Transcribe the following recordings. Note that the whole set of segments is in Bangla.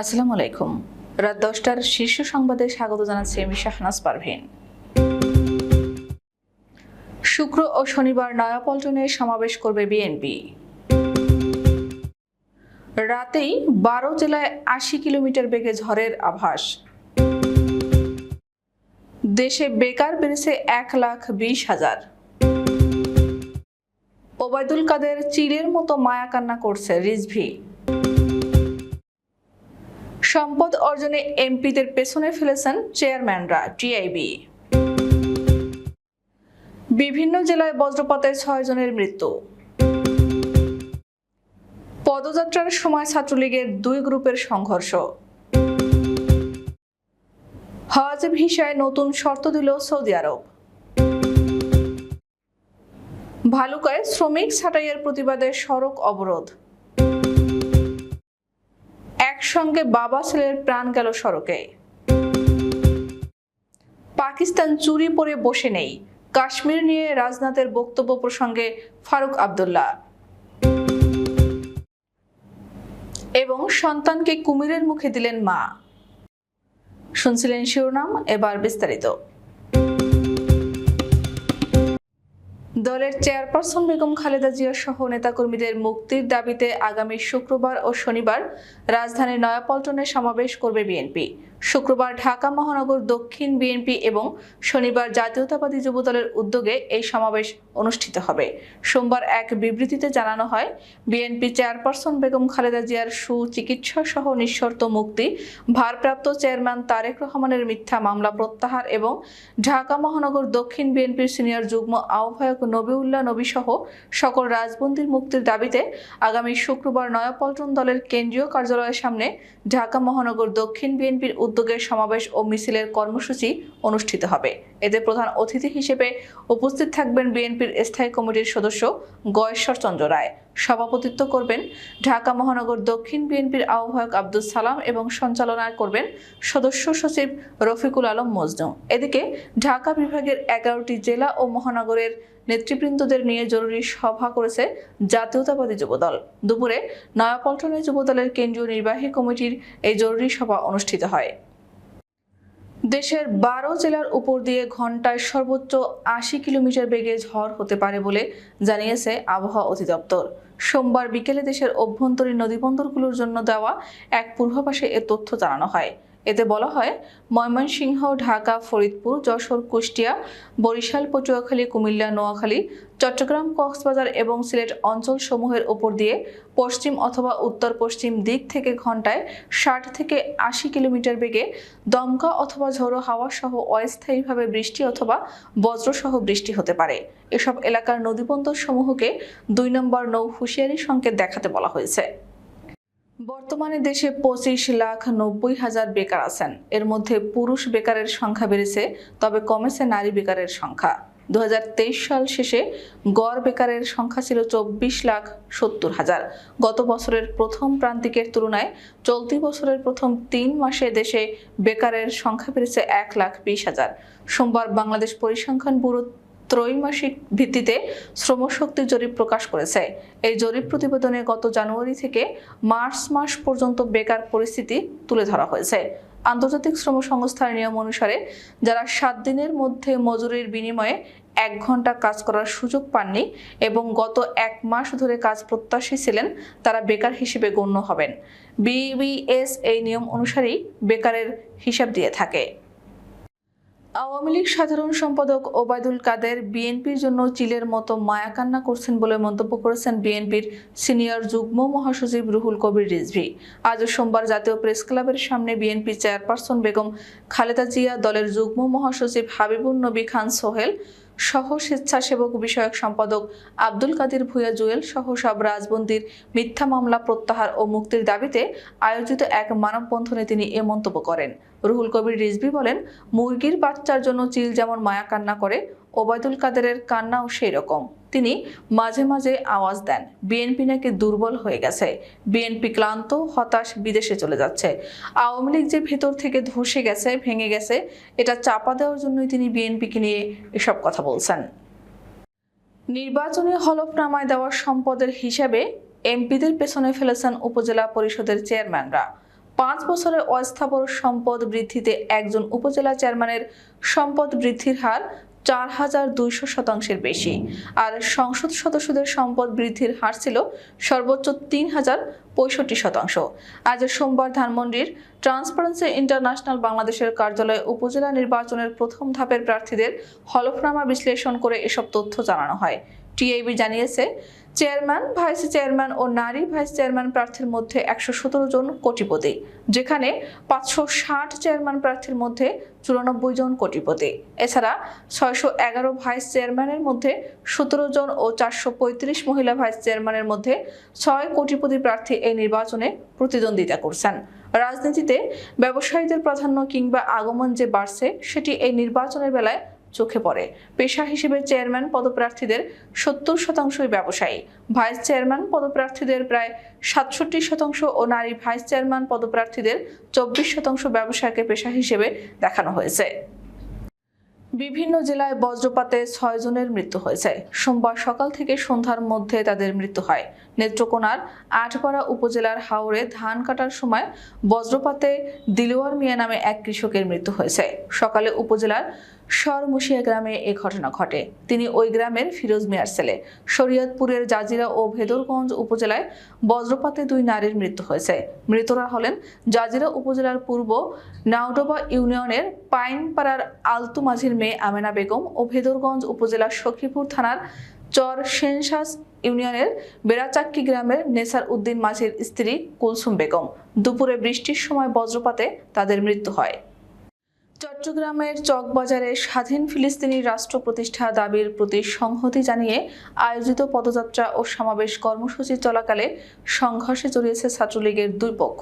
আসসালামু আলাইকুম। রাত দশটার শীর্ষ সংবাদে স্বাগত জানাচ্ছি আমি শাহনাজ পারভিন। শুক্র ও শনিবার নয়াপল্টনে সমাবেশ করবে বিএনপি। রাতেই বারো জেলায় আশি কিলোমিটার বেগে ঝড়ের আভাস। দেশে বেকার বেড়েছে এক লাখ বিশ হাজার। ওবায়দুল কাদের চিলের মতো মায়া কান্না করছে রিজভি। সম্পদ অর্জনে এমপিদের পেছনে ফেলেছেন চেয়ারম্যানরা টিআইবি বিভিন্ন জেলায় বজ্রপাতে ছয় জনের মৃত্যু। পদযাত্রার সময় ছাত্রলীগের দুই গ্রুপের সংঘর্ষ। হজ ভিসায় নতুন শর্ত দিল সৌদি আরব। ভালুকায় শ্রমিক ছাঁটাইয়ের প্রতিবাদে সড়ক অবরোধ। একসঙ্গে বাবা ছেলের প্রাণ গেল সড়কে। পাকিস্তান চুরি পরে বসে নেই। কাশ্মীর নিয়ে রাজনাথের বক্তব্য প্রসঙ্গে ফারুক আবদুল্লাহ। এবং সন্তানকে কুমিরের মুখে দিলেন মা। শুনছিলেন শিরোনাম, এবার বিস্তারিত। দলের চেয়ারপারসন বেগম খালেদা জিয়া সহ নেতাকর্মীদের মুক্তির দাবিতে আগামী শুক্রবার ও শনিবার রাজধানীর নয়াপল্টনে সমাবেশ করবে বিএনপি। শুক্রবার ঢাকা মহানগর দক্ষিণ বিএনপি এবং শনিবার জাতীয়তাবাদী যুবদলের উদ্যোগে এই সমাবেশ অনুষ্ঠিত হবে। সোমবার এক বিবৃতিতে জানানো হয়, বিএনপি চেয়ারপারসন বেগম খালেদা জিয়ার সুচিকিৎসা সহ নিঃশর্ত মুক্তি, ভারপ্রাপ্ত চেয়ারম্যান তারেক রহমানের মিথ্যা মামলা প্রত্যাহার এবং ঢাকা মহানগর দক্ষিণ বিএনপির সিনিয়র যুগ্ম আহ্বায়ক নবিউল্লাহ নবী সহ সকল রাজবন্দির মুক্তির দাবিতে আগামী শুক্রবার নয়াপল্টন দলের কেন্দ্রীয় কার্যালয়ের সামনে ঢাকা মহানগর দক্ষিণ বিএনপির উদ্যোগের সমাবেশ ও মিছিলের কর্মসূচি অনুষ্ঠিত হবে। এতে প্রধান অতিথি হিসেবে উপস্থিত থাকবেন বিএনপির স্থায়ী কমিটির সদস্য গয়েশ্বর চন্দ্র রায়। সভাপতিত্ব করবেন ঢাকা মহানগর দক্ষিণ বিএনপির আহ্বায়ক আব্দুল সালাম এবং সঞ্চালনা করবেন সদস্য সচিব রফিকুল আলম মজনু। এদিকে ঢাকা বিভাগের এগারোটি জেলা ও মহানগরের নেতৃবৃন্দদের নিয়ে জরুরি সভা করেছে জাতীয়তাবাদী যুবদল। দুপুরে নয়াপল্টনে যুবদলের কেন্দ্রীয় নির্বাহী কমিটির এই জরুরি সভা অনুষ্ঠিত হয়। দেশের বারো জেলার উপর দিয়ে ঘন্টায় সর্বোচ্চ আশি কিলোমিটার বেগে ঝড় হতে পারে বলে জানিয়েছে আবহাওয়া অধিদপ্তর। সোমবার বিকেলে দেশের অভ্যন্তরীণ নদীবন্দরগুলোর জন্য দেওয়া এক পূর্বাভাসে এ তথ্য জানানো হয়। এতে বলা হয়, ময়মনসিংহ, ঢাকা, ফরিদপুর, যশোর, কুষ্টিয়া, বরিশাল, পটুয়াখালী, কুমিল্লা, নোয়াখালী, চট্টগ্রাম, কক্সবাজার এবং সিলেট অঞ্চলসমূহের ওপর দিয়ে পশ্চিম অথবা উত্তর পশ্চিম দিক থেকে ঘন্টায় ষাট থেকে আশি কিলোমিটার বেগে দমকা অথবা ঝোড়ো হাওয়া সহ অস্থায়ীভাবে বৃষ্টি অথবা বজ্রসহ বৃষ্টি হতে পারে। এসব এলাকার নদীবন্দর সমূহকে দুই নম্বর নৌ হুঁশিয়ারি সংকেত দেখাতে বলা হয়েছে। বর্তমানে দেশে পঁচিশ লাখ নব্বই হাজার বেকার আছেন। এর মধ্যে পুরুষ বেকারের সংখ্যা বেড়েছে, তবে কমেছে নারী বেকারের সংখ্যা। দু হাজার তেইশ সাল শেষে গড় বেকারের সংখ্যা ছিল চব্বিশ লাখ সত্তর হাজার। গত বছরের প্রথম প্রান্তিকের তুলনায় চলতি বছরের প্রথম তিন মাসে দেশে বেকারের সংখ্যা বেড়েছে এক লাখ বিশ হাজার। সোমবার বাংলাদেশ পরিসংখ্যান ব্যুরো ত্রৈমাসিক ভিত্তিতে শ্রমশক্তি জরিপ প্রকাশ করেছে। এই জরিপ প্রতিবেদনে গত জানুয়ারি থেকে মার্চ মাস পর্যন্ত বেকার পরিস্থিতি তুলে ধরা হয়েছে। আন্তর্জাতিক শ্রম সংস্থার নিয়ম অনুসারে যারা সাত দিনের মধ্যে মজুরির বিনিময়ে এক ঘণ্টা কাজ করার সুযোগ পাননি এবং গত এক মাস ধরে কাজ প্রত্যাশী ছিলেন, তারা বেকার হিসেবে গণ্য হবেন। বিবিএস এই নিয়ম অনুসারেই বেকারের হিসাব দিয়ে থাকে। আওয়ামী লীগ সাধারণ সম্পাদক ওবায়দুল কাদের বিএনপির জন্য চিলের মতো মায়াকান্না করছেন বলে মন্তব্য করেছেন বিএনপির সিনিয়র যুগ্ম মহাসচিব রুহুল কবির রিজভি। আজ সোমবার জাতীয় প্রেস ক্লাবের সামনে বিএনপি চেয়ারপারসন বেগম খালেদা জিয়া, দলের যুগ্ম মহাসচিব হাবিবুন নবী খান সোহেল, সহ স্বেচ্ছাসেবক বিষয়ক সম্পাদক আব্দুল কাদির ভুয়া জুয়েল সহ সব রাজবন্দির মিথ্যা মামলা প্রত্যাহার ও মুক্তির দাবিতে আয়োজিত এক মানববন্ধনে তিনি এ মন্তব্য করেন। রুহুল কবির রিজভি বলেন, মুরগির বাচ্চার জন্য চিল যেমন মায়া কান্না করে, ওবায়দুল কাদেরের কান্নাও সেই রকম তিনি মাঝে মাঝে আওয়াজ দেন, বিএনপি নাকি দুর্বল হয়ে গেছে। বিএনপি ক্লান্ত, হতাশ, বিদেশে চলে যাচ্ছে। আওয়ামী লীগ যে ভেতর থেকে ধসে গেছে, ভেঙে গেছে, এটা চাপা দেওয়ার জন্যই তিনি বিএনপিকে নিয়ে এসব কথা বলছেন। নির্বাচনী হলফনামায় দেওয়া সম্পদের হিসাবে এমপিদের পেছনে ফেলেছেন উপজেলা পরিষদের চেয়ারম্যানরা। পাঁচ বছরে অস্থাবর সম্পদ বৃদ্ধিতে একজন উপজেলা চেয়ারম্যানের সম্পদ বৃদ্ধির হার চার হাজার দুইশো শতাংশের বেশি। আর সংসদ সদস্যদের সম্পদ বৃদ্ধির হার ছিল সর্বোচ্চ তিন হাজার পঁয়ষট্টি শতাংশ। আজ সোমবার ধানমন্ডির ট্রান্সপারেন্সি ইন্টারন্যাশনাল বাংলাদেশের কার্যালয়ে উপজেলা নির্বাচনের প্রথম ধাপের প্রার্থীদের হলফনামা বিশ্লেষণ করে এসব তথ্য জানানো হয়। টিআইবি জানিয়েছে, চেয়ারম্যান, ভাইস চেয়ারম্যান ও নারী ভাইস চেয়ারম্যান প্রার্থীর মধ্যে একশো সতেরো জন কোটিপতি, যেখানে পাঁচশো ষাট চেয়ারম্যান প্রার্থীর মধ্যে চুরানব্বই জন কোটিপতি। এছাড়া ছয়শো এগারো ভাইস চেয়ারম্যানের মধ্যে সতেরো জন ও চারশো পঁয়ত্রিশ মহিলা ভাইস চেয়ারম্যানের মধ্যে ছয় কোটিপতি প্রার্থী এই নির্বাচনে প্রতিদ্বন্দ্বিতা করছেন। রাজনীতিতে ব্যবসায়ীদের প্রাধান্য কিংবা আগমন যে বাড়ছে, সেটি এই নির্বাচনের বেলায় চোখে পড়ে। পেশা হিসেবে চেয়ারম্যান পদপ্রার্থীদের সত্তর শতাংশই ব্যবসায়ী। ভাইস চেয়ারম্যান পদপ্রার্থীদের প্রায় সাতষট্টি শতাংশ ও নারী ভাইস চেয়ারম্যান পদপ্রার্থীদের চব্বিশ শতাংশ ব্যবসায়কে পেশা হিসেবে দেখানো হয়েছে। বিভিন্ন জেলায় বজ্রপাতে ছয় জনের মৃত্যু হয়েছে। সোমবার সকাল থেকে সন্ধ্যার মধ্যে তাদের মৃত্যু হয়। নেত্রকোনার আটপাড়া উপজেলার হাওড়ে ধান কাটার সময় বজ্রপাতে দিলোয়ার মিয়া নামে এক কৃষকের মৃত্যু হয়েছে। সকালে উপজেলার সরমুশিয়া গ্রামে এ ঘটনা ঘটে। তিনি ওই গ্রামের ফিরোজ মিয়ার ছেলে। শরীয়তপুরের জাজিরা ও ভেদরগঞ্জ উপজেলায় বজ্রপাতে দুই নারীর মৃত্যু হয়েছে। মৃতরা হলেন জাজিরা উপজেলার পূর্ব নাওডোবা ইউনিয়নের পাইনপাড়ার আলতু মাঝির মেয়ে আমেনা বেগম ও ভেদরগঞ্জ উপজেলার সখীপুর থানার চর সেনশাস ইউনিয়নের বেড়াচাক্কি গ্রামের নেসার উদ্দিন মাঝির স্ত্রী কুলসুম বেগম। দুপুরে বৃষ্টির সময় বজ্রপাতে তাদের মৃত্যু হয়। চট্টগ্রামের চকবাজারে স্বাধীন ফিলিস্তিনি রাষ্ট্র প্রতিষ্ঠা দাবির প্রতি সংহতি জানিয়ে আয়োজিত পদযাত্রা ও সমাবেশ কর্মসূচি চলাকালে সংঘর্ষে জড়িয়েছে ছাত্রলীগের দুই পক্ষ।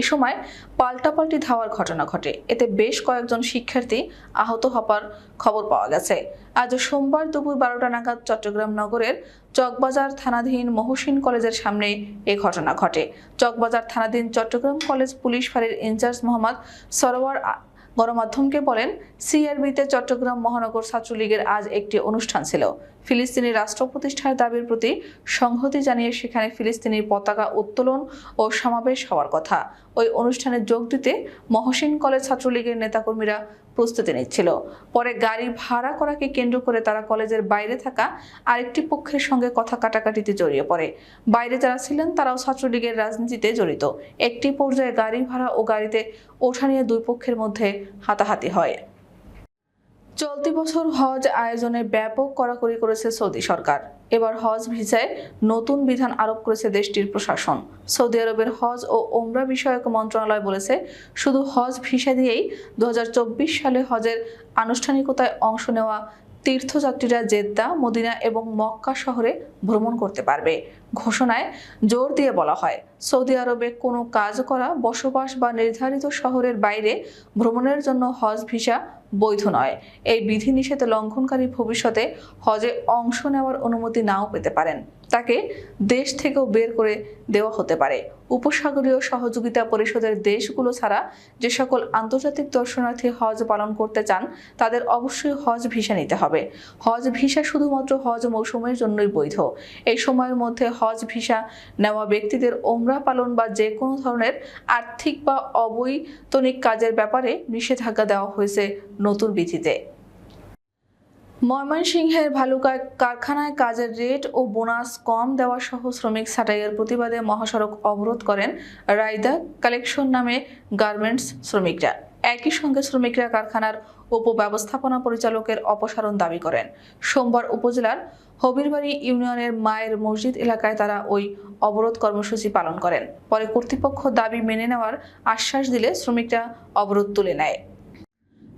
এ সময় পাল্টাপাল্টি ধাওয়ার ঘটনা ঘটে। এতে বেশ কয়েকজন শিক্ষার্থী আহত হবার খবর পাওয়া গেছে। আজ সোমবার দুপুর বারোটা নাগাদ চট্টগ্রাম নগরের চকবাজার থানাধীন মহসিন কলেজের সামনে এ ঘটনা ঘটে। চকবাজার থানাধীন চট্টগ্রাম কলেজ পুলিশ ফাঁড়ির ইনচার্জ মোহাম্মদ সরোয়ার গণমাধ্যমকে বলেন সিআরবিতে চট্টগ্রাম মহানগর ছাত্রলীগের আজ একটি অনুষ্ঠান ছিল। ফিলিস্তিনি রাষ্ট্র প্রতিষ্ঠার দাবির প্রতি সংহতি জানিয়ে সেখানে ফিলিস্তিনির পতাকা উত্তোলন ও সমাবেশ হওয়ার কথা। ওই অনুষ্ঠানে যোগ দিতে মহসিন কলেজ ছাত্রলীগের নেতাকর্মীরা প্রস্তুতি নিচ্ছিল। পরে গাড়ি ভাড়া করাকে কেন্দ্র করে তারা কলেজের বাইরে থাকা আরেকটি পক্ষের সঙ্গে কথা কাটাকাটিতে জড়িয়ে পড়ে। বাইরে যারা ছিলেন, তারাও ছাত্রলীগের রাজনীতিতে জড়িত। একটি পর্যায়ে গাড়ি ভাড়া ও গাড়িতে ওঠা নিয়ে দুই পক্ষের মধ্যে হাতাহাতি হয়। চলতি বছর হজ আয়োজনে ব্যাপক কড়াকড়ি করেছে সৌদি সরকার। এবার হজ ভিসায় নতুন বিধান আরোপ করেছে দেশটির প্রশাসন। সৌদি আরবের হজ ও ওমরা বিষয়ক মন্ত্রণালয় বলেছে, শুধু হজ ভিসা দিয়েই দু হাজার চব্বিশ সালে হজের আনুষ্ঠানিকতায় অংশ নেওয়া তীর্থযাত্রীরা জেদ্দা, মদিনা এবং মক্কা শহরে ভ্রমণ করতে পারবে। ঘোষণায় জোর দিয়ে বলা হয় সৌদি আরবে কোনো কাজ করা, বসবাস বা নির্ধারিত শহরের বাইরে ভ্রমণের জন্য হজ ভিসা বৈধ নয়। এই বিধিনিষেধ লঙ্ঘনকারী ভবিষ্যতে হজে অংশ নেওয়ার অনুমতি নাও পেতে পারেন। তাকে দেশ থেকেও বের করে দেওয়া হতে পারে। উপসাগরীয় সহযোগিতা পরিষদের দেশগুলো ছাড়া যে সকল আন্তর্জাতিক দর্শনার্থী হজ পালন করতে চান, তাদের অবশ্যই হজ ভিসা নিতে হবে। হজ ভিসা শুধুমাত্র হজ মৌসুমের জন্যই বৈধ। এই সময়ের মধ্যে হজ ভিসা নেওয়া ব্যক্তিদের ওমরা পালন বা যে কোনো ধরনের আর্থিক বা অবৈতনিক কাজের ব্যাপারে নিষেধাজ্ঞা দেওয়া হয়েছে নতুন বিধিতে। ময়মনসিংহের ভালুকায় কারখানায় কাজের রেট ও বোনাস কম দেওয়া সহ শ্রমিক ছাঁটাইয়ের প্রতিবাদে মহাসড়ক অবরোধ করেন রাইদা কালেকশন নামে গার্মেন্টস শ্রমিকরা। একই সঙ্গে শ্রমিকরা কারখানার উপব্যবস্থাপনা পরিচালকের অপসারণ দাবি করেন। সোমবার উপজেলার হবিরবাড়ি ইউনিয়নের মায়ের মসজিদ এলাকায় তারা ওই অবরোধ কর্মসূচি পালন করেন। পরে কর্তৃপক্ষ দাবি মেনে নেওয়ার আশ্বাস দিলে শ্রমিকরা অবরোধ তুলে নেয়।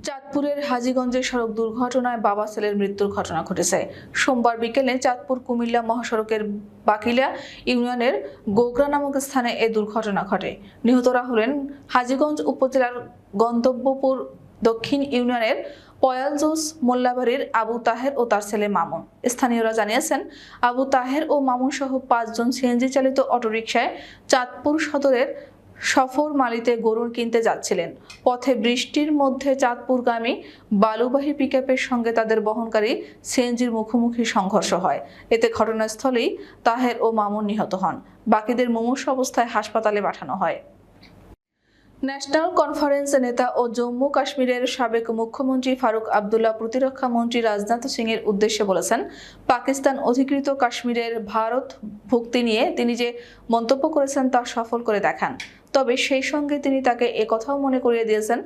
চাঁদপুরের হাজীগঞ্জে সড়ক দুর্ঘটনায় বাবা ছেলের মৃত্যুর ঘটনা ঘটেছে। সোমবার বিকেলে চাঁদপুর কুমিল্লা মহাসড়কের বাকিলা ইউনিয়নের গোগরা নামক স্থানে এ দুর্ঘটনা ঘটে। নিহতরা হলেন হাজীগঞ্জ উপজেলার গন্তব্যপুর দক্ষিণ ইউনিয়নের পয়ালজোস মোল্লাবাড়ির আবু তাহের ও তার ছেলে মামুন। স্থানীয়রা জানিয়েছেন, আবু তাহের ও মামুন সহ পাঁচজন সিএনজি চালিত অটোরিকশায় চাঁদপুর সদরের সফর মালিতে গরুর কিনতে যাচ্ছিলেন। পথে বৃষ্টির মধ্যে চাঁদপুরগামী বালুবাহী পিকআপের সঙ্গে তাদের বহনকারী সিএনজির মুখোমুখি সংঘর্ষ হয়। এতে ঘটনাস্থলেই তাহের ও মামুন নিহত হন। বাকিদের মুমূর্ষ অবস্থায় হাসপাতালে পাঠানো হয়। ন্যাশনাল কনফারেন্সের নেতা ও জম্মু কাশ্মীরের সাবেক মুখ্যমন্ত্রী ফারুক আবদুল্লাহ প্রতিরক্ষা মন্ত্রী রাজনাথ সিং এর উদ্দেশ্যে বলেছেন, পাকিস্তান অধিকৃত কাশ্মীরের ভারত ভুক্তি নিয়ে তিনি যে মন্তব্য করেছেন তা সফল করে দেখান। তবে সেই সঙ্গে তিনি তাকে একথাও মনে করিয়ে দিয়েছেন,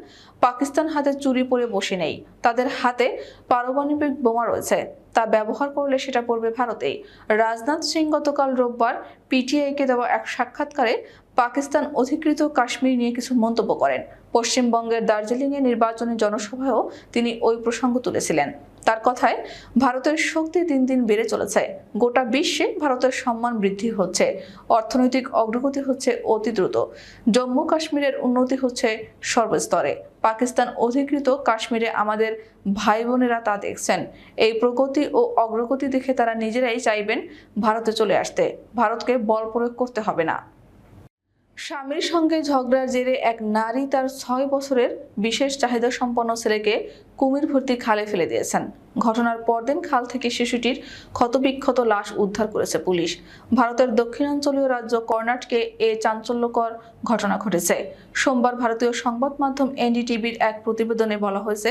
পাকিস্তান হাতে চুরি পরে বসে নেই, তাদের হাতে পারমাণবিক বোমা রয়েছে, তা ব্যবহার করলে সেটা পড়বে ভারতেই। রাজনাথ সিং গতকাল রোববার পিটিআইকে দেওয়া এক সাক্ষাৎকারে পাকিস্তান অধিকৃত কাশ্মীর নিয়ে কিছু মন্তব্য করেন। পশ্চিমবঙ্গের দার্জিলিংয়ে নির্বাচনী জনসভায়ও তিনি ওই প্রসঙ্গ তুলেছিলেন। তার কথায়, ভারতের শক্তি দিন দিন বেড়ে চলেছে। গোটা বিশ্বে ভারতের সম্মান বৃদ্ধি হচ্ছে। অর্থনৈতিক অগ্রগতি হচ্ছে অতি দ্রুত। জম্মু কাশ্মীরের উন্নতি হচ্ছে সর্বস্তরে। পাকিস্তান অধিকৃত কাশ্মীরে আমাদের ভাই বোনেরা তা দেখছেন। এই প্রগতি ও অগ্রগতি দেখে তারা নিজেরাই চাইবেন ভারতে চলে আসতে। ভারতকে বল প্রয়োগ করতে হবে না। স্বামীর সঙ্গে ঝগড়ার জেরে এক নারী তার ছয় বছরের বিশেষ চাহিদা সম্পন্ন ছেলেকে কুমির ভর্তি খালে ফেলে দিয়েছেন। ঘটনার পরদিন খাল থেকে শিশুটির ক্ষতবিক্ষত লাশ উদ্ধার করেছে পুলিশ। ভারতের দক্ষিণাঞ্চলীয় রাজ্য কর্ণাটকে এ চাঞ্চল্যকর ঘটনা ঘটেছে। সোমবার ভারতীয় সংবাদ মাধ্যম এনডিটিভির এক প্রতিবেদনে বলা হয়েছে,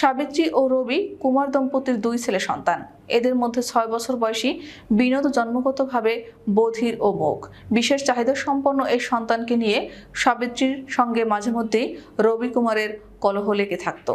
সাবিত্রী ও রবি কুমার দম্পতির দুই ছেলে সন্তান। এদের মধ্যে ছয় বছর বয়সী বিনোদ জন্মগতভাবে বধির ও মুখ। বিশেষ চাহিদা সম্পন্ন এই সন্তানকে নিয়ে সাবিত্রীর সঙ্গে মাঝে মধ্যেই রবি কুমারের কলহ লেগে থাকতো।